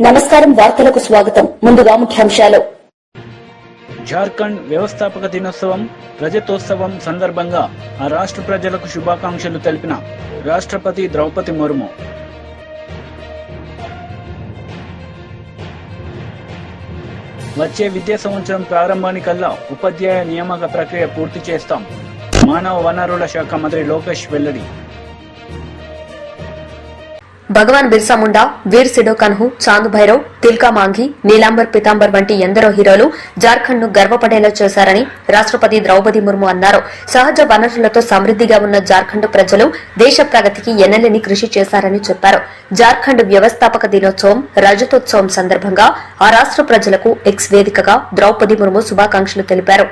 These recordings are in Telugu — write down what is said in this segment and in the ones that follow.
నమస్కారం వార్తలకు స్వాగతం. ముందుగా ముఖ్యాంశాలు. జార్ఖండ్ వ్యవస్థాపక దినోత్సవం రజతోత్సవం సందర్భంగా ఆ రాష్ట్ర ప్రజలకు శుభాకాంక్షలు తెలిపిన రాష్ట్రపతి ద్రౌపది ముర్ము. వచ్చే విద్యా సంవత్సరం ప్రారంభానికల్లా ఉపాధ్యాయ నియామక ప్రక్రియ పూర్తి చేస్తాం. మానవ వనరుల శాఖ మంత్రి లోకేష్ వెల్లడి. భగవాన్ బిర్సా ముండా వీర్ సిడోకన్హు చాంద్ భైరవ్ తిల్కా మాంఘి నీలాంబర్ పితాంబర్ వంటి ఎందరో హీరోలు జార్ఖండ్ను గర్వపడేలా చేశారని రాష్ట్రపతి ద్రౌపది ముర్ము అన్నారు. సహజ వనరులతో సమృద్దిగా ఉన్న జార్ఖండ్ ప్రజలు దేశ ప్రగతికి ఎన్నెలని కృషి చేశారని చెప్పారు. జార్ఖండ్ వ్యవస్థాపక దినోత్సవం రజతోత్సవం సందర్భంగా ఆ రాష్ట్ర ప్రజలకు ఎక్స్ వేదికగా ద్రౌపది ముర్ము శుభాకాంక్షలు తెలిపారు.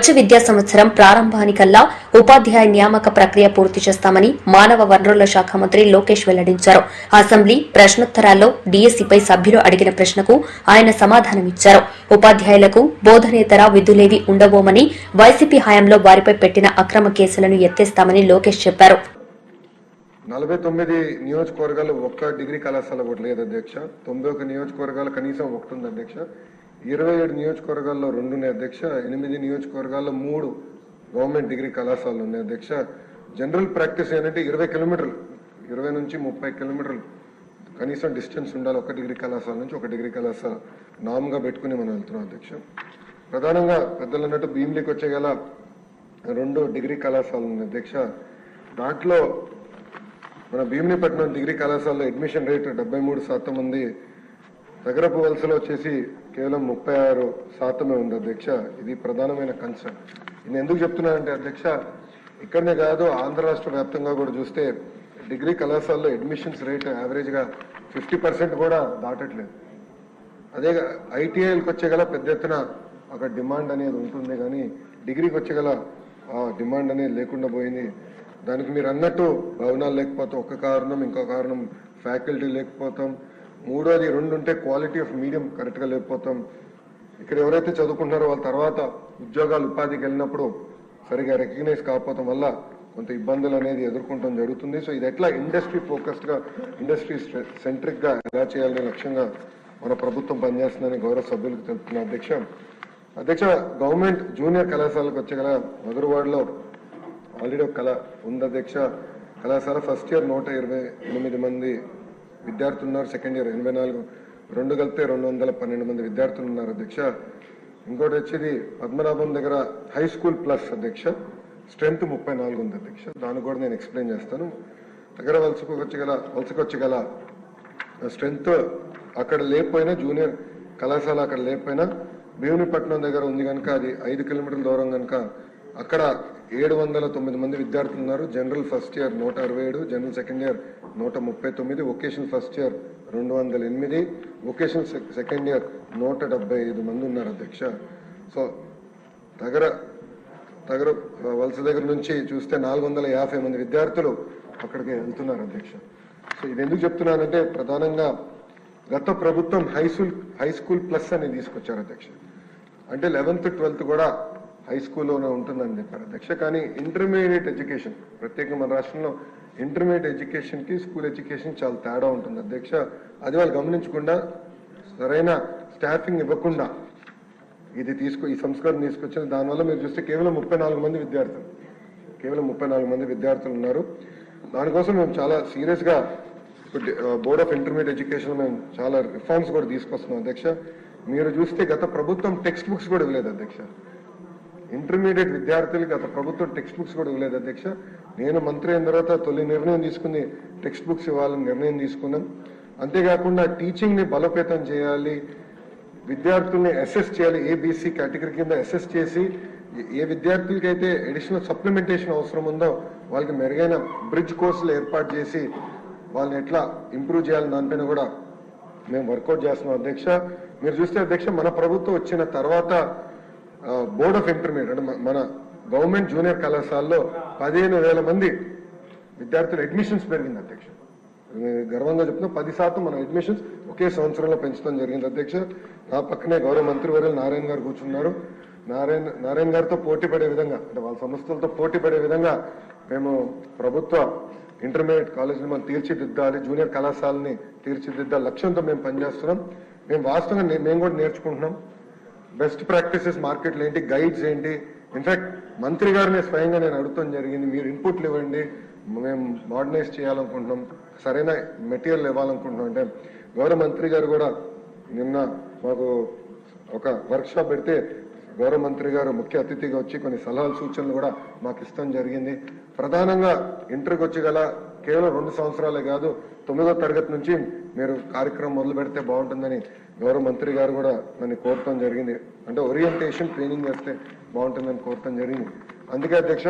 వచ్చే విద్యా సంవత్సరం ప్రారంభానికల్లా ఉపాధ్యాయ నియామక ప్రక్రియ పూర్తి చేస్తామని మానవ వనరుల శాఖ మంత్రి లోకేష్ వెల్లడించారు. అసెంబ్లీ ప్రశ్నోత్తరాల్లో డీఎస్సీపై సభ్యులు అడిగిన ప్రశ్నకు ఆయన సమాధానమిచ్చారు. ఉపాధ్యాయులకు బోధనేతర విధులేవి ఉండబోమని వైసీపీ హయాంలో వారిపై పెట్టిన అక్రమ కేసులను ఎత్తేస్తామని లోకేష్ చెప్పారు. నలభై తొమ్మిది నియోజకవర్గాలు ఒక్క డిగ్రీ కళాశాల కూడా లేదు అధ్యక్ష. తొంభై ఒక నియోజకవర్గాలు కనీసం ఒకటి ఉంది అధ్యక్ష. ఇరవై ఏడు నియోజకవర్గాల్లో రెండు ఉన్నాయి అధ్యక్ష ఎనిమిది నియోజకవర్గాల్లో మూడు గవర్నమెంట్ డిగ్రీ కళాశాలలు ఉన్నాయి అధ్యక్ష. జనరల్ ప్రాక్టీస్ ఏంటంటే ఇరవై కిలోమీటర్లు ఇరవై నుంచి ముప్పై కిలోమీటర్లు. కనీసం డిస్టెన్స్ ఉండాలి ఒక డిగ్రీ కళాశాల నుంచి ఒక డిగ్రీ కళాశాల నామ్గా పెట్టుకుని మనం వెళ్తున్నాం అధ్యక్ష. ప్రధానంగా పెద్దలు అన్నట్టు భీమిలికి వచ్చే గల రెండు డిగ్రీ కళాశాలలు ఉన్నాయి అధ్యక్ష. దాంట్లో మన భీమిలీపట్నం డిగ్రీ కళాశాలలో అడ్మిషన్ రేటు డెబ్బై మూడు శాతం మంది నగరపు వలసలో వచ్చేసి కేవలం ముప్పై ఆరు శాతమే ఉంది అధ్యక్ష. ఇది ప్రధానమైన కన్సర్న్ నేను ఎందుకు చెప్తున్నానంటే అధ్యక్ష ఇక్కడనే కాదు ఆంధ్ర రాష్ట్ర వ్యాప్తంగా కూడా చూస్తే డిగ్రీ కళాశాలలో అడ్మిషన్స్ రేట్ యావరేజ్గా ఫిఫ్టీ పర్సెంట్ కూడా దాటట్లేదు. అదే ఐటీఐలకు వచ్చే గల పెద్ద ఎత్తున ఒక డిమాండ్ అనేది ఉంటుంది కానీ డిగ్రీకి వచ్చే గల డిమాండ్ అనేది లేకుండా పోయింది. దానికి మీరు అన్నట్టు భవనాలు లేకపోతే ఒక కారణం ఇంకో కారణం ఫ్యాకల్టీ లేకపోతాం మూడోది రెండు ఉంటే క్వాలిటీ ఆఫ్ మీడియం కరెక్ట్గా లేకపోతాం. ఇక్కడ ఎవరైతే చదువుకుంటున్నారో వాళ్ళ తర్వాత ఉద్యోగాలు ఉపాధికి వెళ్ళినప్పుడు సరిగా రికగ్నైజ్ కాకపోవడం వల్ల కొంత ఇబ్బందులు అనేది ఎదుర్కొంటాం జరుగుతుంది. సో ఇది ఎట్లా ఇండస్ట్రీ ఫోకస్డ్గా ఇండస్ట్రీ సెంట్రిక్గా ఎలా చేయాలనే లక్ష్యంగా మన ప్రభుత్వం పనిచేస్తుందని గౌరవ సభ్యులకు తెలుపుతున్న అధ్యక్ష. అధ్యక్ష గవర్నమెంట్ జూనియర్ కళాశాలకు వచ్చే గల మధురవాడలో ఆల్రెడీ ఒక కళ ఉంది అధ్యక్ష. కళాశాల ఫస్ట్ ఇయర్ నూట ఇరవై ఎనిమిది మంది విద్యార్థులు ఉన్నారు సెకండ్ ఇయర్ ఎనభై నాలుగు. రెండు కలిపితే రెండు వందల పన్నెండు మంది విద్యార్థులు ఉన్నారు అధ్యక్ష. ఇంకోటి వచ్చేది పద్మనాభం దగ్గర హై స్కూల్ ప్లస్ అధ్యక్ష. స్ట్రెంత్ ముప్పై నాలుగు ఉంది అధ్యక్ష. దాన్ని కూడా నేను ఎక్స్ప్లెయిన్ చేస్తాను. దగ్గర వలసకు వచ్చగల వలసకు స్ట్రెంత్ అక్కడ లేకపోయినా జూనియర్ కళాశాల అక్కడ లేకపోయినా భీమునిపట్నం దగ్గర ఉంది కనుక అది ఐదు కిలోమీటర్ల దూరం కనుక అక్కడ ఏడు వందల తొమ్మిది మంది విద్యార్థులు ఉన్నారు. జనరల్ ఫస్ట్ ఇయర్ నూట అరవై ఏడు జనరల్ సెకండ్ ఇయర్ నూట ముప్పై తొమ్మిది వొకేషన్ ఫస్ట్ ఇయర్ రెండు వందల ఎనిమిది వొకేషన్ సెకండ్ ఇయర్ నూట డెబ్బై ఐదు మంది ఉన్నారు అధ్యక్ష. సో తగర తగర వలస దగ్గర నుంచి చూస్తే నాలుగు వందల యాభై మంది విద్యార్థులు అక్కడికి వెళ్తున్నారు అధ్యక్ష. సో ఇది ఎందుకు చెప్తున్నానంటే ప్రధానంగా గత ప్రభుత్వం high school high school plus అని తీసుకొచ్చారు అధ్యక్ష. అంటే లెవెన్త్ ట్వెల్త్ కూడా హై స్కూల్లోనే ఉంటుందని చెప్పారు అధ్యక్ష కానీ ఇంటర్మీడియట్ ఎడ్యుకేషన్ ప్రత్యేకంగా మన రాష్ట్రంలో ఇంటర్మీడియట్ ఎడ్యుకేషన్కి స్కూల్ ఎడ్యుకేషన్ చాలా తేడా ఉంటుంది. అధ్యక్ష అది వాళ్ళు గమనించకుండా సరైన స్టాఫింగ్ ఇవ్వకుండా ఇది తీసుకు ఈ సంస్కరణ తీసుకొచ్చిన దానివల్ల మీరు చూస్తే కేవలం ముప్పై నాలుగు మంది విద్యార్థులు. కేవలం ముప్పై నాలుగు మంది విద్యార్థులు ఉన్నారు. దానికోసం మేము చాలా సీరియస్గా బోర్డ్ ఆఫ్ ఇంటర్మీడియట్ ఎడ్యుకేషన్ మేము చాలా రిఫార్మ్స్ కూడా తీసుకొస్తున్నాం. అధ్యక్ష మీరు చూస్తే గత ప్రభుత్వం టెక్స్ట్ బుక్స్ కూడా ఇవ్వలేదు అధ్యక్ష. ఇంటర్మీడియట్ విద్యార్థులకి గత ప్రభుత్వం టెక్స్ట్ బుక్స్ కూడా ఇవ్వలేదు అధ్యక్ష. నేను మంత్రి అయిన తర్వాత తొలి నిర్ణయం తీసుకుని టెక్స్ట్ బుక్స్ ఇవ్వాలని నిర్ణయం తీసుకున్నాం. అంతేకాకుండా టీచింగ్ని బలోపేతం చేయాలి విద్యార్థుల్ని అసెస్ చేయాలి ఏబీసీ కేటగిరీ కింద అసెస్ చేసి ఏ- ఏ విద్యార్థులకి అయితే అడిషనల్ సప్లిమెంటేషన్ అవసరం ఉందో వాళ్ళకి మెరుగైన బ్రిడ్జ్ కోర్సులు ఏర్పాటు చేసి వాళ్ళని ఎట్లా ఇంప్రూవ్ చేయాలని దానిపైన కూడా మేము వర్కౌట్ చేస్తున్నాం అధ్యక్ష. మీరు చూస్తే అధ్యక్ష మన ప్రభుత్వం వచ్చిన తర్వాత బోర్డ్ ఆఫ్ ఇంటర్మీడియట్ అంటే మన- గవర్నమెంట్ జూనియర్ కళాశాలలో పదిహేను వేల మంది విద్యార్థుల అడ్మిషన్స్ పెరిగింది అధ్యక్ష. నేను గర్వంగా చెప్తున్నా పది శాతం మన అడ్మిషన్స్ ఒకే సంవత్సరంలో పెంచడం జరిగింది అధ్యక్ష. నా పక్కనే గౌరవ మంత్రి వర్యులు నారాయణ గారు కూర్చున్నారు. నారాయణ నారాయణ గారితో పోటీ పడే విధంగా అంటే వాళ్ళ సంస్థలతో పోటీ పడే విధంగా మేము ప్రభుత్వ ఇంటర్మీడియట్ కాలేజీని మనం తీర్చిదిద్దాలి జూనియర్ కళాశాలని తీర్చిదిద్దాలి లక్ష్యంతో మేము పనిచేస్తున్నాం. మేము వాస్తవంగా మేము కూడా నేర్చుకుంటున్నాం. బెస్ట్ ప్రాక్టీసెస్ మార్కెట్లు ఏంటి? గైడ్స్ ఏంటి? ఇన్ఫాక్ట్ మంత్రి గారిని స్వయంగా నేను అడుగుతాం జరిగింది. మీరు ఇన్పుట్లు ఇవ్వండి. మేము మోడర్నైజ్ చేయాలనుకుంటున్నాం. సరైన మెటీరియల్ ఇవ్వాలనుకుంటున్నాం. అంటే గౌరవ మంత్రి గారు కూడా నిన్న మాకు ఒక వర్క్షాప్ పెడితే గౌరవ మంత్రి గారు ముఖ్య అతిథిగా వచ్చి కొన్ని సలహాలు సూచనలు కూడా మాకు ఇష్టం జరిగింది. ప్రధానంగా ఇంటర్కి వచ్చి గల కేవలం రెండు సంవత్సరాలే కాదు తొమ్మిదో తరగతి నుంచి మీరు కార్యక్రమం మొదలు పెడితే బాగుంటుందని గౌరవ మంత్రి గారు కూడా నన్ను కోరటం జరిగింది. అంటే ఓరియంటేషన్ ట్రైనింగ్ చేస్తే బాగుంటుందని కోరటం జరిగింది. అందుకే అధ్యక్ష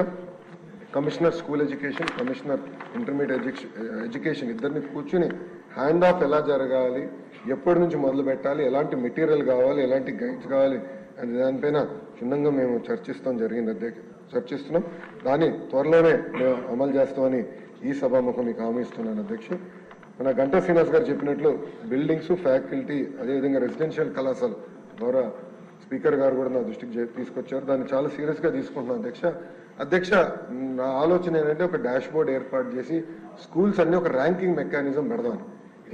commissioner school education commissioner intermediate education ఇద్దరిని కూర్చుని హ్యాండ్ ఆఫ్ ఎలా జరగాలి ఎప్పటి నుంచి మొదలు పెట్టాలి ఎలాంటి మెటీరియల్ కావాలి ఎలాంటి గైడ్స్ కావాలి అనే దానిపైన క్షుణ్ణంగా మేము చర్చిస్తాం జరిగింది అధ్యక్ష చర్చిస్తున్నాం. దాన్ని త్వరలోనే మేము అమలు చేస్తామని ఈ సభాముఖం మీకు హామీ ఇస్తున్నాను అధ్యక్ష. మన గంటా శ్రీనివాస్ గారు చెప్పినట్లు బిల్డింగ్స్ ఫ్యాకల్టీ అదేవిధంగా రెసిడెన్షియల్ కళాశాల ద్వారా స్పీకర్ గారు కూడా నా దృష్టికి తీసుకొచ్చారు. దాన్ని చాలా సీరియస్గా తీసుకుంటున్నాను అధ్యక్ష. అధ్యక్ష నా ఆలోచన ఏంటంటే ఒక డాష్ బోర్డ్ ఏర్పాటు చేసి స్కూల్స్ అన్ని ఒక ర్యాంకింగ్ మెకానిజం పెడదాను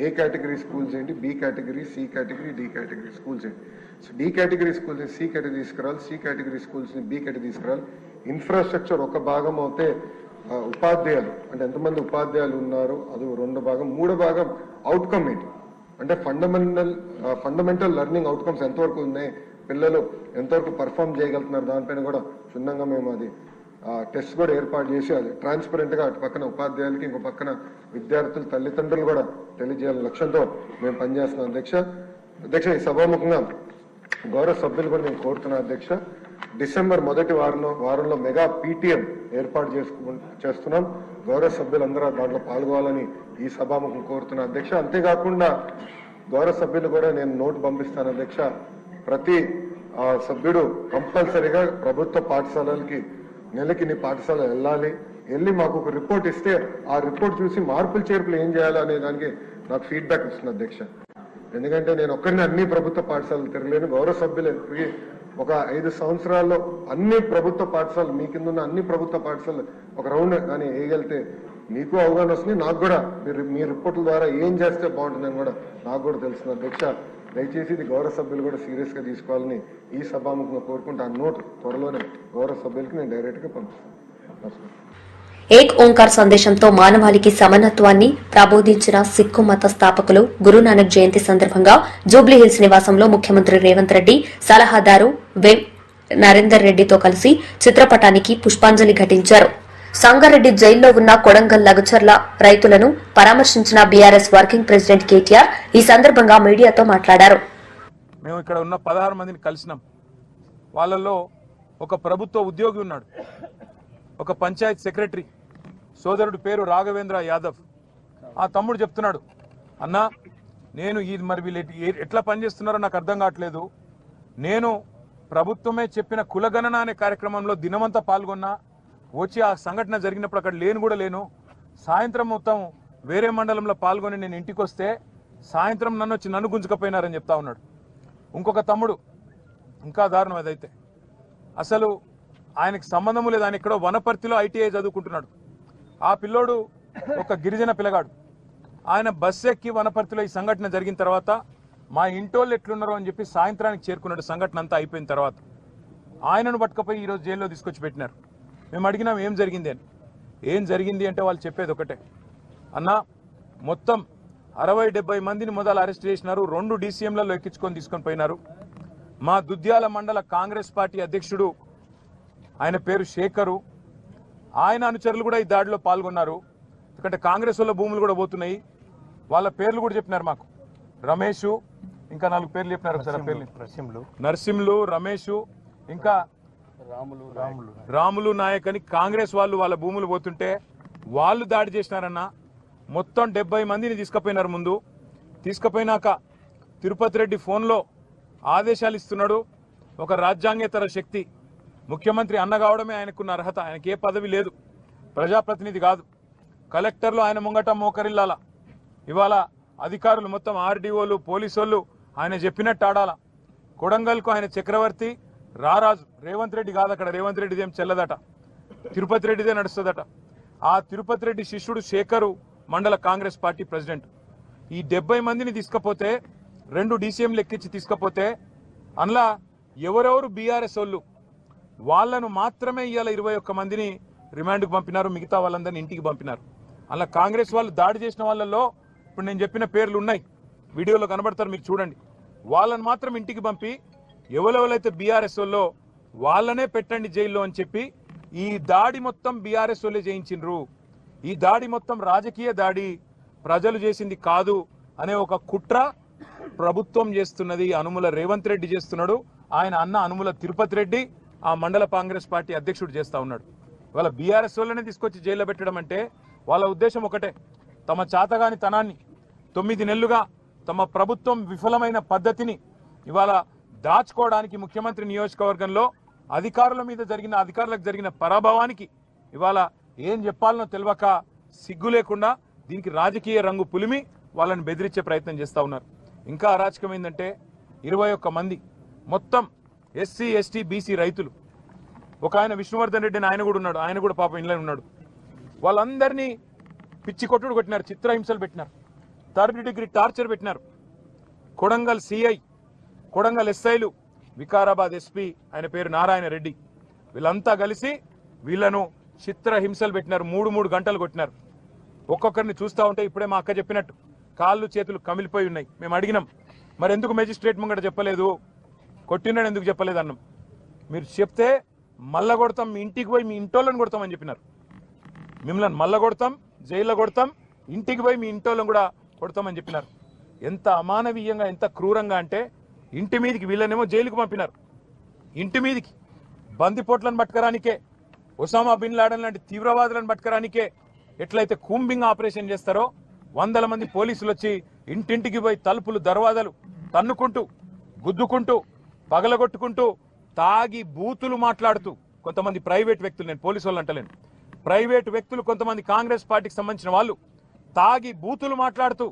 ఏ కేటగిరీ స్కూల్స్ ఏంటి? B category C category D category schools ఏంటి? So D category schools C category తీసుకురావాలి C category schools B category తీసుకురావాలి. ఇన్ఫ్రాస్ట్రక్చర్ ఒక భాగం అవుతే ఉపాధ్యాయులు. అంటే ఎంతమంది ఉపాధ్యాయులు ఉన్నారు అది రెండు భాగం. మూడో భాగం అవుట్కమ్ ఏంటి అంటే ఫండమెంటల్ ఫండమెంటల్ లెర్నింగ్ అవుట్కమ్స్ ఎంతవరకు ఉన్నాయి పిల్లలు ఎంతవరకు పర్ఫామ్ చేయగలుగుతున్నారు దానిపైన కూడా క్షుణ్ణంగా మేము అది టెస్ట్ కూడా ఏర్పాటు చేసి అది ట్రాన్స్పరెంట్గా అటు పక్కన ఉపాధ్యాయులకి ఇంకో పక్కన విద్యార్థులు తల్లిదండ్రులు కూడా తెలియజేయాలని లక్ష్యంతో మేము పనిచేస్తున్నాం. అధ్యక్ష అధ్యక్ష ఈ సభాముఖంగా గౌరవ సభ్యులు కూడా నేను కోరుతున్నా అధ్యక్ష. డిసెంబర్ మొదటి వారంలో వారంలో మెగా పీటీఎం ఏర్పాటు చేసుకు చేస్తున్నాం. గౌరవ సభ్యులందరూ దాంట్లో పాల్గొవాలని ఈ సభాముఖం కోరుతున్నా అధ్యక్ష. అంతేకాకుండా గౌరవ సభ్యులు కూడా నేను నోటు పంపిస్తాను అధ్యక్ష. ప్రతి ఆ, సభ్యుడు కంపల్సరీగా ప్రభుత్వ పాఠశాలలకి నెలకి నీ పాఠశాల వెళ్ళాలి. వెళ్ళి మాకు ఒక రిపోర్ట్ ఇస్తే ఆ రిపోర్ట్ చూసి మార్పులు చేర్పులు ఏం చేయాలి అనే దానికి నాకు ఫీడ్బ్యాక్ ఇస్తుంది అధ్యక్ష. ఎందుకంటే నేను ఒక్కరిని అన్ని ప్రభుత్వ పాఠశాలలు తిరగలేను. గౌరవ సభ్యులు ఒక ఐదు సంవత్సరాల్లో అన్ని ప్రభుత్వ పాఠశాలలు మీ కింద ఉన్న అన్ని ప్రభుత్వ పాఠశాలలు ఒక రౌండ్ కానీ వేయగలితే మీకు అవగాహన వస్తుంది నాకు కూడా. మీరు మీ రిపోర్టుల ద్వారా ఏం చేస్తే బాగుంటుందని కూడా నాకు కూడా తెలుస్తుంది. అధ్యక్ష దయచేసి ఇది గౌరవ సభ్యులు కూడా సీరియస్గా తీసుకోవాలని ఈ సభాముఖంగా కోరుకుంటూ. ఆ నోట్ త్వరలోనే గౌరవ సభ్యులకి నేను డైరెక్ట్గా పంపిస్తాను. నమస్కారం. ఏక్ ఓంకార్ సందేశంతో మానవాళికి సమనత్వాన్ని ప్రబోధించిన సిక్కు మత స్థాపకులు గురునానక్ జయంతి సందర్భంగా జూబ్లీహిల్స్ నివాసంలో ముఖ్యమంత్రి రేవంత్ రెడ్డి సలహాదారు వెం నరేందర్ రెడ్డితో కలిసి చిత్రపటానికి పుష్పాంజలి ఘటించారు. సంగారెడ్డి జైల్లో ఉన్న కొడంగల్ లగచర్ల రైతులను పరామర్శించిన బీఆర్ఎస్ వర్కింగ్ ప్రెసిడెంట్ కేటీఆర్ ఈ సందర్భంగా మీడియాతో మాట్లాడారు. మేము ఇక్కడ ఉన్న పదహారు మందిని కలిసినాం. వాళ్ళలో ఒక ప్రభుత్వ ఉద్యోగి ఉన్నాడు. ఒక పంచాయత్ సెక్రటరీ సోదరుడు పేరు రాఘవేంద్ర యాదవ్. ఆ తమ్ముడు చెప్తున్నాడు అన్నా నేను ఈ మరి వీళ్ళు ఏ- ఎట్లా పనిచేస్తున్నారో నాకు అర్థం కావట్లేదు. నేను ప్రభుత్వమే చెప్పిన కులగణన అనే కార్యక్రమంలో దినమంతా పాల్గొన్నా వచ్చి ఆ సంఘటన జరిగినప్పుడు అక్కడ లేను కూడా లేను. సాయంత్రం మొత్తం వేరే మండలంలో పాల్గొని నేను ఇంటికి వస్తే సాయంత్రం నన్ను వచ్చి నన్ను గుంజుకపోయినారని చెప్తా ఉన్నాడు. ఇంకొక తమ్ముడు ఇంకా దారుణం అదైతే అసలు ఆయనకు సంబంధము లేదు. ఆయన ఎక్కడో వనపర్తిలో ఐటీఐ చదువుకుంటున్నాడు. ఆ పిల్లోడు ఒక గిరిజన పిల్లగాడు. ఆయన బస్సు ఎక్కి వనపర్తిలో ఈ సంఘటన జరిగిన తర్వాత మా ఇంటోళ్ళు ఎట్లున్నారో అని చెప్పి సాయంత్రానికి చేరుకున్నాడు. సంఘటన అంతా అయిపోయిన తర్వాత. ఆయనను పట్టుకపోయి ఈరోజు జైల్లో తీసుకొచ్చి పెట్టినారు. మేము అడిగినాం ఏం జరిగింది? అని. ఏం జరిగింది? అంటే వాళ్ళు చెప్పేది ఒకటే. అన్నా మొత్తం అరవై డెబ్బై మందిని మొదలు అరెస్ట్ చేసినారు. రెండు డీసీఎంలలో ఎక్కించుకొని తీసుకొని పోయినారు. మా దుద్యాల మండల కాంగ్రెస్ పార్టీ అధ్యక్షుడు ఆయన పేరు శేఖరు. ఆయన అనుచరులు కూడా ఈ దాడిలో పాల్గొన్నారు. ఎందుకంటే కాంగ్రెస్ వాళ్ళ భూములు కూడా పోతున్నాయి. వాళ్ళ పేర్లు కూడా చెప్పినారు మాకు. రమేష్ ఇంకా నాలుగు పేర్లు చెప్పినారు ఒకసారి పేర్లు. నరసింహులు. నరసింహులు రమేష్ ఇంకా రాములు రాములు. రాములు నాయక్ అని కాంగ్రెస్ వాళ్ళు వాళ్ళ భూములు పోతుంటే వాళ్ళు దాడి చేసినారన్న. మొత్తం డెబ్బై మందిని తీసుకుపోయినారు ముందు. తీసుకుపోయినాక తిరుపతి రెడ్డి ఫోన్లో ఆదేశాలు ఇస్తున్నాడు. ఒక రాజ్యాంగేతర శక్తి ముఖ్యమంత్రి అన్న కావడమే ఆయనకున్న అర్హత. ఆయనకి ఏ పదవి లేదు. ప్రజాప్రతినిధి కాదు. కలెక్టర్లు ఆయన ముంగట మోకరిల్లాల. ఇవాళ అధికారులు మొత్తం ఆర్డీఓలు పోలీసు ఆయన చెప్పినట్టు ఆడాల. కొడంగల్కు ఆయన చక్రవర్తి రారాజు. రేవంత్ రెడ్డి కాదు అక్కడ రేవంత్ రెడ్డిది ఏం చెల్లదట. తిరుపతి రెడ్డిదే నడుస్తుందట. ఆ తిరుపతి రెడ్డి శిష్యుడు శేఖరు మండల కాంగ్రెస్ పార్టీ ప్రెసిడెంట్. ఈ డెబ్బై మందిని తీసుకపోతే రెండు డీసీఎం లెక్కించి తీసుకపోతే అందులో ఎవరెవరు బీఆర్ఎస్ వాళ్ళు? వాళ్ళను మాత్రమే ఇవాళ ఇరవై ఒక్క మందిని రిమాండ్కు పంపినారు. మిగతా వాళ్ళందరినీ ఇంటికి పంపినారు. అలా కాంగ్రెస్ వాళ్ళు దాడి చేసిన వాళ్ళల్లో ఇప్పుడు నేను చెప్పిన పేర్లు ఉన్నాయి. వీడియోలో కనబడతారు మీరు చూడండి. వాళ్ళని మాత్రం ఇంటికి పంపి ఎవరెవరైతే బీఆర్ఎస్ వాళ్ళో వాళ్ళనే పెట్టండి జైల్లో అని చెప్పి ఈ దాడి మొత్తం బీఆర్ఎస్ వాళ్ళే చేయించిండ్రు. ఈ దాడి మొత్తం రాజకీయ దాడి ప్రజలు చేసింది కాదు అనే ఒక కుట్ర ప్రభుత్వం చేస్తున్నది. అనుముల రేవంత్ రెడ్డి చేస్తున్నాడు. ఆయన అన్న అనుముల తిరుపతి రెడ్డి. ఆ మండల కాంగ్రెస్ పార్టీ అధ్యక్షుడు చేస్తూ ఉన్నాడు. వాళ్ళ బీఆర్ఎస్ వాళ్ళనే తీసుకొచ్చి జైల్లో పెట్టడం అంటే వాళ్ళ ఉద్దేశం ఒకటే. తమ చాతగాని తనాన్ని తొమ్మిది నెలలుగా తమ ప్రభుత్వం విఫలమైన పద్ధతిని ఇవాళ దాచుకోవడానికి ముఖ్యమంత్రి నియోజకవర్గంలో అధికారుల మీద జరిగిన అధికారులకు జరిగిన పరాభవానికి ఇవాళ ఏం చెప్పాలనో తెలియక సిగ్గు లేకుండా దీనికి రాజకీయ రంగు పులిమి వాళ్ళని బెదిరించే ప్రయత్నం చేస్తూ ఉన్నారు. ఇంకా అరాచకం ఏంటంటే ఇరవై ఒక్క మంది మొత్తం ఎస్సీ ఎస్టీ బీసీ రైతులు. ఒక ఆయన విష్ణువర్ధన్ రెడ్డిని ఆయన కూడా ఉన్నాడు. ఆయన కూడా పాపం ఇంట్లో ఉన్నాడు. వాళ్ళందరినీ పిచ్చి కొట్టుడు కొట్టినారు. చిత్రహింసలు పెట్టినారు. థర్డ్ డిగ్రీ టార్చర్ పెట్టినారు. కొడంగల్ సిఐ కొడంగల్ ఎస్ఐలు వికారాబాద్ ఎస్పీ ఆయన పేరు నారాయణ రెడ్డి. వీళ్ళంతా కలిసి వీళ్ళను చిత్ర హింసలు పెట్టినారు. మూడు మూడు గంటలు కొట్టినారు. ఒక్కొక్కరిని చూస్తూ ఉంటే ఇప్పుడే మా అక్క చెప్పినట్టు కాళ్ళు చేతులు కమిలిపోయి ఉన్నాయి. మేము అడిగినాం. మరి ఎందుకు మెజిస్ట్రేట్ ముంగట చెప్పలేదు? కొట్టినాడు ఎందుకు చెప్పలేదు అన్నం? మీరు చెప్తే మల్ల కొడతాం మీ ఇంటికి పోయి మీ ఇంటోళ్ళని కొడతామని చెప్పినారు. మిమ్మల్ని మల్ల కొడతాం జైల్లో కొడతాం ఇంటికి పోయి మీ ఇంటోళ్ళని కూడా కొడతామని చెప్పినారు. ఎంత అమానవీయంగా ఎంత క్రూరంగా అంటే ఇంటి మీదికి వీళ్ళనేమో జైలుకు పంపినారు. ఇంటి మీదికి. బందిపోట్లను పట్టుకరానికే ఒసామా బిన్ లాడన్ లాంటి తీవ్రవాదులను పట్టుకరానికే ఎట్లయితే కూంబింగ్ ఆపరేషన్ చేస్తారో వందల మంది పోలీసులు వచ్చి ఇంటింటికి పోయి తలుపులు దర్వాజాలు తన్నుకుంటూ గుద్దుకుంటూ పగలగొట్టుకుంటూ తాగి బూతులు మాట్లాడుతూ కొంతమంది ప్రైవేట్ వ్యక్తులు నేను పోలీసు వాళ్ళు అంటలేను. ప్రైవేట్ వ్యక్తులు కొంతమంది కాంగ్రెస్ పార్టీకి సంబంధించిన వాళ్ళు తాగి బూతులు మాట్లాడుతూ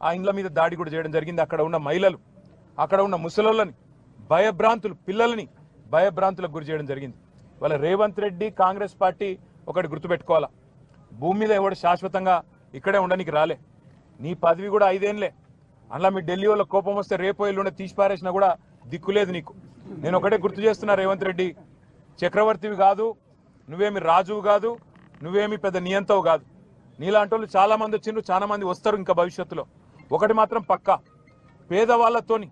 ఆ ఇండ్ల మీద దాడి కూడా చేయడం జరిగింది. అక్కడ ఉన్న మహిళలు అక్కడ ఉన్న ముసలోళ్ళని భయభ్రాంతులు పిల్లలని భయభ్రాంతులకు గురి చేయడం జరిగింది. వాళ్ళ రేవంత్ రెడ్డి కాంగ్రెస్ పార్టీ ఒకటి గుర్తుపెట్టుకోవాలా? భూమి మీద ఎవడు శాశ్వతంగా ఇక్కడే ఉండడానికి రాలే. నీ పదవి కూడా ఐదేంలే అందులో మీ ఢిల్లీ వాళ్ళ కోపం వస్తే రేపు ఎల్లుండి తీసిపారేసినా కూడా దిక్కులేదు నీకు. నేను ఒకటే గుర్తు చేస్తున్నా రేవంత్ రెడ్డి. చక్రవర్తివి కాదు నువ్వేమి రాజువు కాదు నువ్వేమి పెద్ద నియంతవు కాదు. నీలాంటి వాళ్ళు చాలామంది వచ్చిండ్రు చాలామంది వస్తారు ఇంకా భవిష్యత్తులో. ఒకటి మాత్రం పక్కా. పేదవాళ్ళతోని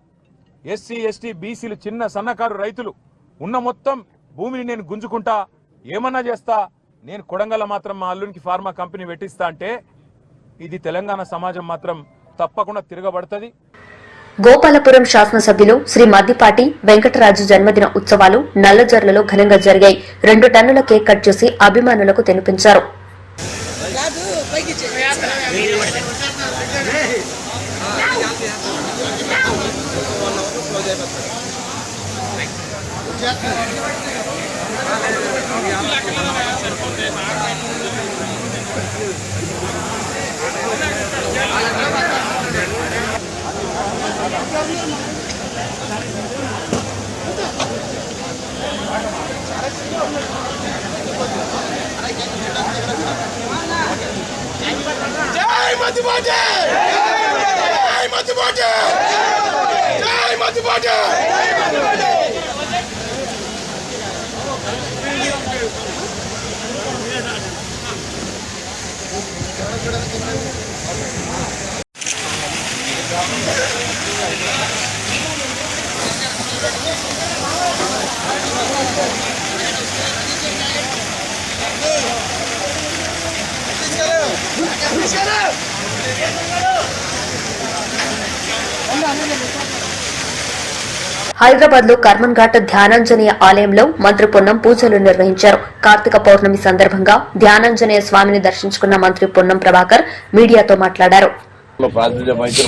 ఎస్సీ ఎస్టీ బీసీలు చిన్న సన్నకారు రైతులు ఉన్న మొత్తం భూమిని నేను గుంజుకుంటా ఏమన్నా చేస్తా నేను కొడంగల్ మాత్రం మా అల్లునికి ఫార్మా కంపెనీ పెట్టిస్తా అంటే ఇది తెలంగాణ సమాజం మాత్రం తప్పకుండా తిరగబడుతుంది. గోపాలపురం శాసనసభ్యులు శ్రీ మద్దిపాటి వెంకటరాజు జన్మదిన ఉత్సవాలు నల్లజర్లలో ఘనంగా జరిగాయి. రెండు టన్నుల కేక్ కట్ చేసి అభిమానులకు తినిపించారు. జై మధ్యపాటి జై మధ్యపాటి జై మధుబాటి Thank you. హైదరాబాద్లో కర్మన్ ఘాట్ ధ్యానాంజనేయ ఆలయంలో మంత్రి పొన్నం పూజలు నిర్వహించారు. కార్తీక పౌర్ణమి సందర్భంగా ధ్యానాంజనేయ స్వామిని దర్శించుకున్న మంత్రి పొన్నం ప్రభాకర్ మీడియాతో మాట్లాడారు.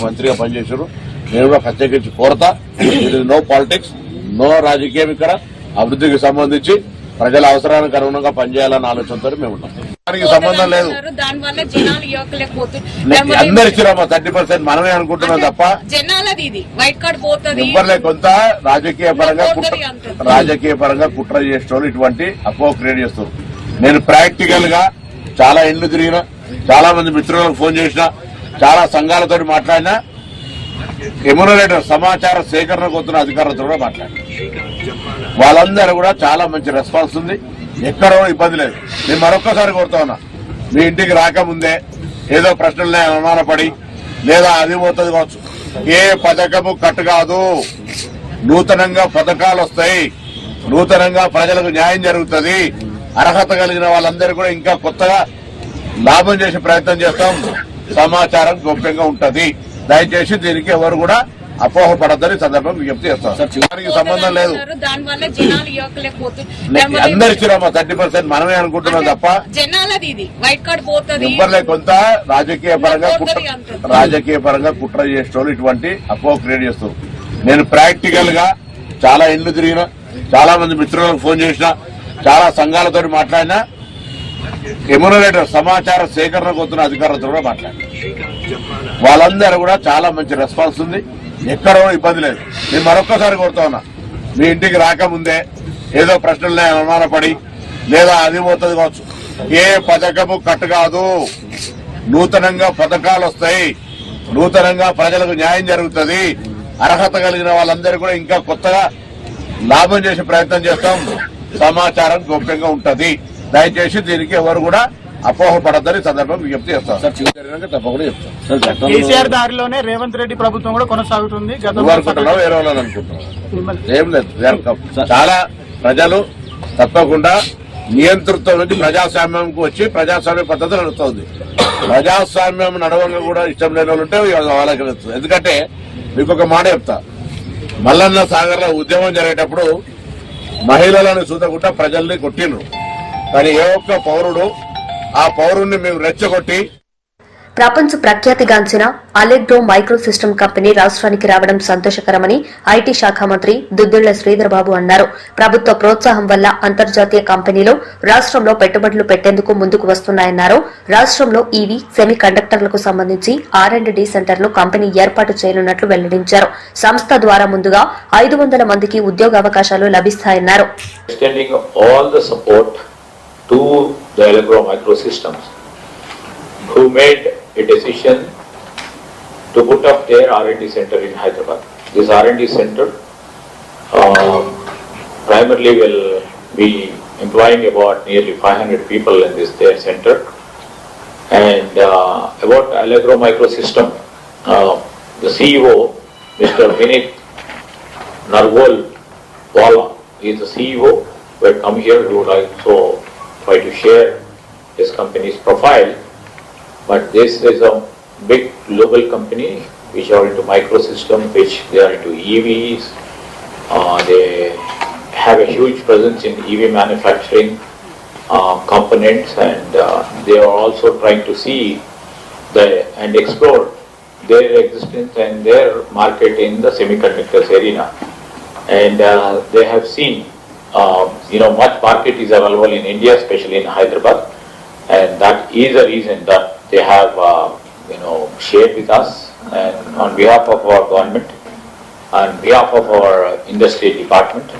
మంత్రిగా పనిచేశారు. నేను కూడా ప్రత్యేకించి కోరతా నో పాలిటిక్స్ నో రాజకీయం ఇక్కడ అభివృద్ధికి సంబంధించి ప్రజల అవసరానికి అనుగుణంగా పనిచేయాలన్న ఆలోచనతో మేము ఉన్నాం దానికి సంబంధం లేదు. జనాలు అందరు ఇచ్చిరామా థర్టీ పర్సెంట్ మనమే అనుకుంటున్నాం తప్ప. జనాలది ఇది. వైట్ కార్డ్ పోతుంది. ఇవ్వలే కొంత రాజకీయ పరంగా. రాజకీయ పరంగా కుట్ర చేసేవాళ్ళు ఇటువంటి అపోహ క్రియేట్ చేస్తారు నేను ప్రాక్టికల్గా చాలా ఇండ్లు తిరిగిన చాలా మంది మిత్రులకు ఫోన్ చేసిన చాలా సంఘాలతో మాట్లాడినా ఎమ్యునరేటర్ సమాచార సేకరణకు వస్తున్న అధికారులతో కూడా మాట్లాడినా. వాళ్ళందరూ కూడా చాలా మంచి రెస్పాన్స్ ఉంది. ఎక్కడో ఇబ్బంది లేదు. నేను మరొక్కసారి కోరుతా ఉన్నా మీ ఇంటికి రాకముందే ఏదో ప్రశ్నలనే అనుమానపడి లేదా అది పోతుంది కావచ్చు. ఏ పథకము కట్టు కాదు. నూతనంగా పథకాలు వస్తాయి. నూతనంగా ప్రజలకు న్యాయం జరుగుతుంది. అర్హత కలిగిన వాళ్ళందరూ కూడా ఇంకా కొత్తగా లాభం చేసే ప్రయత్నం చేస్తాం. సమాచారం గోప్యంగా ఉంటుంది. దయచేసి దీనికి ఎవరు కూడా అపోహపడద్దని సందర్భం విజ్ఞప్తి చేస్తాం. దానికి సంబంధం లేదు. అందరు ఇచ్చిరామా థర్టీ పర్సెంట్ మనమే అనుకుంటున్నాం తప్ప జనాలది ఇది. వైట్ కార్డ్ పోతుంది. ఇవ్వలే కొంత రాజకీయ పరంగా. రాజకీయ పరంగా కుట్ర చేసేవాళ్ళు ఇటువంటి అపోహ క్రియేట్ చేస్తారు నేను ప్రాక్టికల్గా చాలా ఇండ్లు తిరిగిన చాలా మంది మిత్రులకు ఫోన్ చేసిన చాలా సంఘాలతో మాట్లాడినా ఎమ్యునరేటర్ సమాచార సేకరణకు వస్తున్న అధికారులతో కూడా మాట్లాడినా. వాళ్ళందరూ కూడా చాలా మంచి రెస్పాన్స్ ఉంది. ఎక్కడో ఇబ్బంది లేదు. నేను మరొక్కసారి కోరుతా ఉన్నా మీ ఇంటికి రాకముందే ఏదో ప్రశ్నలు అనుమానపడి లేదా అది పోతుంది కావచ్చు. ఏ పథకము కట్టు కాదు. నూతనంగా పథకాలు వస్తాయి. నూతనంగా ప్రజలకు న్యాయం జరుగుతుంది. అర్హత కలిగిన వాళ్ళందరూ కూడా ఇంకా కొత్తగా లాభం చేసే ప్రయత్నం చేస్తాం. సమాచారం గోప్యంగా ఉంటది. దయచేసి దీనికి ఎవరు కూడా అపోహపడద్దని సందర్భం విజ్ఞప్తి చేస్తాం జరిగినాక తప్పకుండా చెప్తాం కేసీఆర్ దారిలోనే రేవంత్ రెడ్డి ప్రభుత్వం కూడా కొనసాగుతుంది. వేరే వాళ్ళు ఏం లేదు. చాలా ప్రజలు తప్పకుండా నియంతృత్వం నుంచి ప్రజాస్వామ్యంకు వచ్చి ప్రజాస్వామ్య పద్ధతి నడుస్తుంది ప్రజాస్వామ్యం నడవంగా కూడా ఇష్టం లేని వాళ్ళు ఉంటే వాళ్ళకి నడుస్తుంది. ఎందుకంటే మీకు ఒక మాట చెప్తా. మల్లన్న సాగర్లో ఉద్యమం జరిగేటప్పుడు మహిళలను చూదకుండా ప్రజల్ని కొట్టిండ్రు. కానీ ఏ ఒక్క పౌరుడు ఆ పౌరుణ్ణి మేము రెచ్చగొట్టి ప్రపంచ ప్రఖ్యాతిగాంచిన అలెగ్రో మైక్రో సిస్టమ్ కంపెనీ రాష్ట్రానికి రావడం సంతోషకరమని ఐటీ శాఖ మంత్రి దుద్దిళ్ళ శ్రీధర్బాబు అన్నారు. ప్రభుత్వ ప్రోత్సాహం వల్ల అంతర్జాతీయ కంపెనీలు రాష్ట్రంలో పెట్టుబడులు పెట్టేందుకు ముందుకు వస్తున్నాయన్నారు. రాష్ట్రంలో ఈవీ సెమీ కండక్టర్లకు సంబంధించి ఆర్ అండ్ డి సెంటర్ను కంపెనీ ఏర్పాటు చేయనున్నట్లు వెల్లడించారు. సంస్థ ద్వారా ముందుగా ఐదు వందల మందికి ఉద్యోగావకాశాలు లభిస్తాయన్నారు. To the Allegro Microsystems, who made a decision to put up their R&D center in Hyderabad. This R&D center um, primarily will be employing about nearly 500 people in this their center. And uh, about Allegro Microsystem, uh, the CEO, Mr. Vinit Narwal Wala is the CEO, who had come here, he would also try to share his company's profile. But this is a big global company which are into microsystem, which they are into EVs. Uh, they have a huge presence in EV manufacturing uh, components and uh, they are also trying to see the, and explore their existence and their market in the semiconductors arena. And uh, they have seen, you know, much market is available in India, especially in Hyderabad. And that is the reason that they have, uh, you know, shared with us and on behalf of our government, on behalf of our industry department,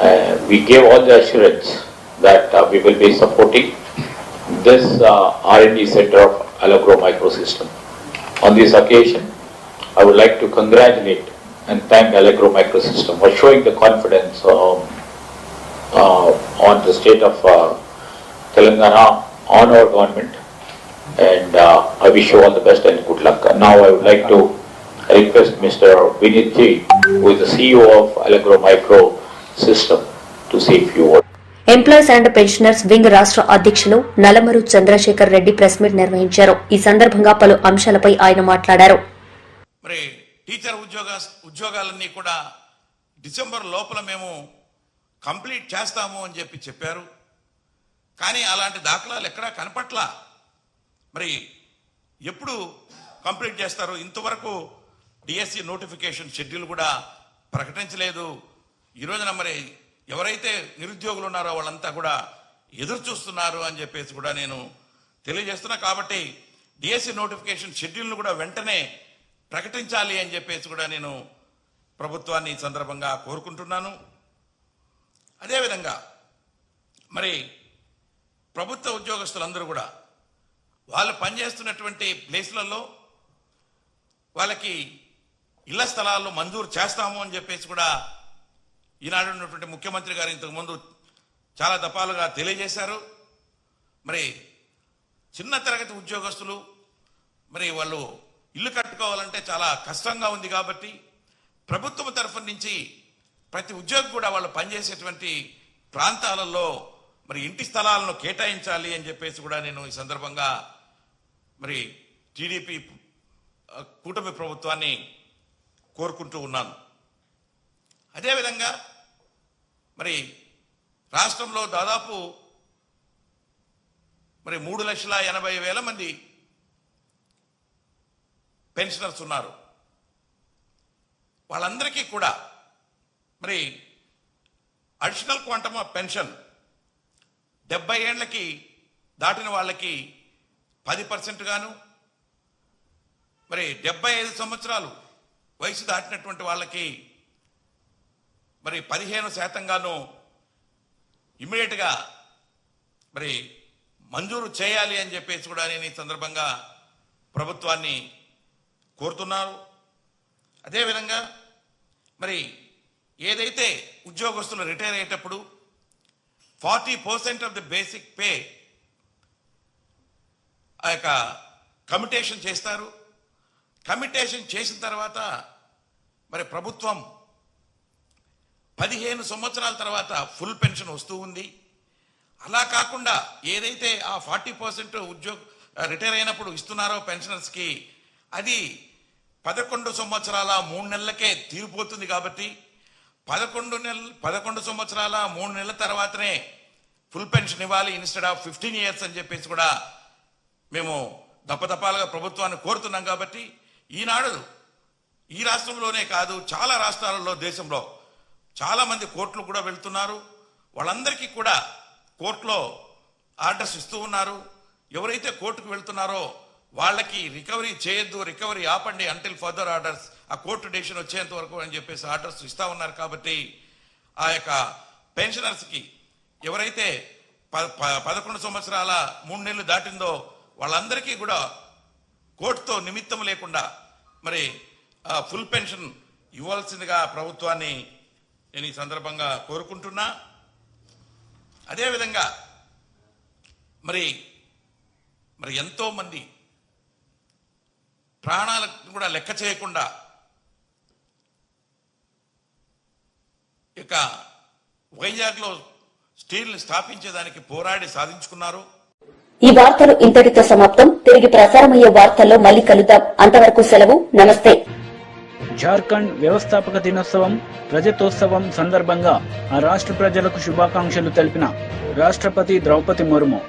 uh, we gave all the assurance that uh, we will be supporting this uh, R&D center of Allegro Microsystem. On this occasion, I would like to congratulate and thank Allegro Microsystem for showing the confidence um, uh, on the state of uh, Telangana, on our government, and uh, I wish you all the best and good luck. And Now I would like to request Mr. Vinit Ji, who is the CEO of Allegro Micro System, to say a few words. Employees and pensioners wing రాష్ట్ర అధ్యక్షులు నలమరు చంద్రశేఖర్ రెడ్డి ప్రెస్ మీట్ నిర్వహించారు ఈ సందర్భంగా పలు అంశాలపై ఆయన మాట్లాడారు టీచర్ ఉద్యోగ ఉద్యోగాలన్నీ కూడా డిసెంబర్ లోపల మేము కంప్లీట్ చేస్తాము అని చెప్పి చెప్పారు. కానీ అలాంటి దాఖలాలు ఎక్కడా కనపట్లా. మరి ఎప్పుడు కంప్లీట్ చేస్తారు? ఇంతవరకు డిఎస్సి నోటిఫికేషన్ షెడ్యూల్ కూడా ప్రకటించలేదు. ఈ రోజున మరి ఎవరైతే నిరుద్యోగులు ఉన్నారో వాళ్ళంతా కూడా ఎదురు చూస్తున్నారు అని చెప్పేసి కూడా నేను తెలియజేస్తున్నా. కాబట్టి డిఎస్సి నోటిఫికేషన్ షెడ్యూల్ను కూడా వెంటనే ప్రకటించాలి అని చెప్పేసి కూడా నేను ప్రభుత్వాన్ని ఈ సందర్భంగా కోరుకుంటున్నాను. అదేవిధంగా మరి ప్రభుత్వ ఉద్యోగస్తులందరూ కూడా వాళ్ళు పనిచేస్తున్నటువంటి ప్లేస్లలో వాళ్ళకి ఇళ్ళ స్థలాల్లో మంజూరు చేస్తాము అని చెప్పేసి కూడా ఈనాడు ఉన్నటువంటి ముఖ్యమంత్రి గారు ఇంతకుముందు చాలా దఫాలుగా తెలియజేశారు. మరి చిన్న తరగతి ఉద్యోగస్తులు మరి వాళ్ళు ఇల్లు కట్టుకోవాలంటే చాలా కష్టంగా ఉంది కాబట్టి ప్రభుత్వం తరఫు నుంచి ప్రతి ఉద్యోగి కూడా వాళ్ళు పనిచేసేటువంటి ప్రాంతాలలో మరి ఇంటి స్థలాలను కేటాయించాలి అని చెప్పేసి కూడా నేను ఈ సందర్భంగా మరి టీడీపీ కూటమి ప్రభుత్వాన్ని కోరుకుంటూ ఉన్నాను. అదేవిధంగా మరి రాష్ట్రంలో దాదాపు మరి మూడు లక్షల ఎనభై వేల మంది పెన్షనర్స్ ఉన్నారు. వాళ్ళందరికీ కూడా మరి అడిషనల్ క్వాంటమ్ ఆఫ్ పెన్షన్ డెబ్బై ఏళ్ళకి దాటిన వాళ్ళకి పది పర్సెంట్ గాను మరి డెబ్బై ఐదు సంవత్సరాలు వయసు దాటినటువంటి వాళ్ళకి మరి పదిహేను శాతంగాను ఇమ్మీడియట్గా మరి మంజూరు చేయాలి అని చెప్పేసి కూడా నేను ఈ సందర్భంగా ప్రభుత్వాన్ని కోరుతున్నారు. అదేవిధంగా మరి ఏదైతే ఉద్యోగస్తులు రిటైర్ అయ్యేటప్పుడు forty percent of the basic pay ఆ యొక్క కమిటేషన్ చేస్తారు. కమిటేషన్ చేసిన తర్వాత మరి ప్రభుత్వం పదిహేను సంవత్సరాల తర్వాత ఫుల్ పెన్షన్ వస్తూ ఉంది. అలా కాకుండా ఏదైతే ఆ ఫార్టీ పర్సెంట్ ఉద్యోగ రిటైర్ అయినప్పుడు ఇస్తున్నారో పెన్షనర్స్కి అది పదకొండు సంవత్సరాల మూడు నెలలకే తీరిపోతుంది కాబట్టి పదకొండు నెల పదకొండు సంవత్సరాల మూడు నెలల తర్వాతనే ఫుల్ పెన్షన్ ఇవ్వాలి ఇన్స్టెడ్ ఆఫ్ ఫిఫ్టీన్ ఇయర్స్ అని చెప్పేసి కూడా మేము దప్పదపాలుగా ప్రభుత్వాన్ని కోరుతున్నాం కాబట్టి ఈనాడు ఈ రాష్ట్రంలోనే కాదు చాలా రాష్ట్రాలలో దేశంలో చాలామంది కోర్టులు కూడా వెళ్తున్నారు. వాళ్ళందరికీ కూడా కోర్టులో ఆర్డర్స్ ఇస్తూ ఉన్నారు. ఎవరైతే కోర్టుకు వెళ్తున్నారో వాళ్ళకి రికవరీ చేయొద్దు రికవరీ ఆపండి అంటిల్ ఫర్దర్ ఆర్డర్స్ ఆ కోర్టు డెసిషన్ వచ్చేంత వరకు అని చెప్పేసి ఆర్డర్స్ ఇస్తూ ఉన్నారు కాబట్టి ఆ యొక్క పెన్షనర్స్కి ఎవరైతే ప- ప- పదకొండు సంవత్సరాల మూడు నెలలు దాటిందో వాళ్ళందరికీ కూడా కోర్టుతో నిమిత్తం లేకుండా మరి ఫుల్ పెన్షన్ ఇవ్వాల్సిందిగా ప్రభుత్వాన్ని నేను ఈ సందర్భంగా కోరుకుంటున్నా. అదేవిధంగా మరి మరి ఎంతోమంది ప్రాణాలకు కూడా లెక్క చేయకుండా ఇక వైజాగ్లో స్టీల్ని స్థాపించేదానికి పోరాడి సాధించుకున్నారు. ఈ వార్తలు ఇంతటితో సమాప్తం. తిరిగి ప్రసారమయ్యే వార్తల్లో మళ్ళీ కలుద్దాం. అంతవరకు సెలవు. నమస్తే. జార్ఖండ్ వ్యవస్థాపక దినోత్సవం రజతోత్సవం సందర్భంగా ఆ రాష్ట్ర ప్రజలకు శుభాకాంక్షలు తెలిపిన రాష్ట్రపతి ద్రౌపది ముర్ము.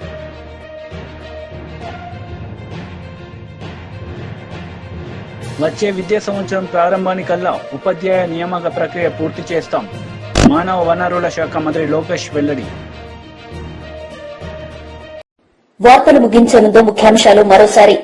వచ్చే విద్యా సంవత్సరం ప్రారంభానికల్లా ఉపాధ్యాయ నియామక ప్రక్రియ పూర్తి చేస్తాం. మానవ వనరుల శాఖ మంత్రి లోకేష్ వెల్లడి. వార్తలు ముగించే ముందు ముఖ్యాంశాలు మరోసారి.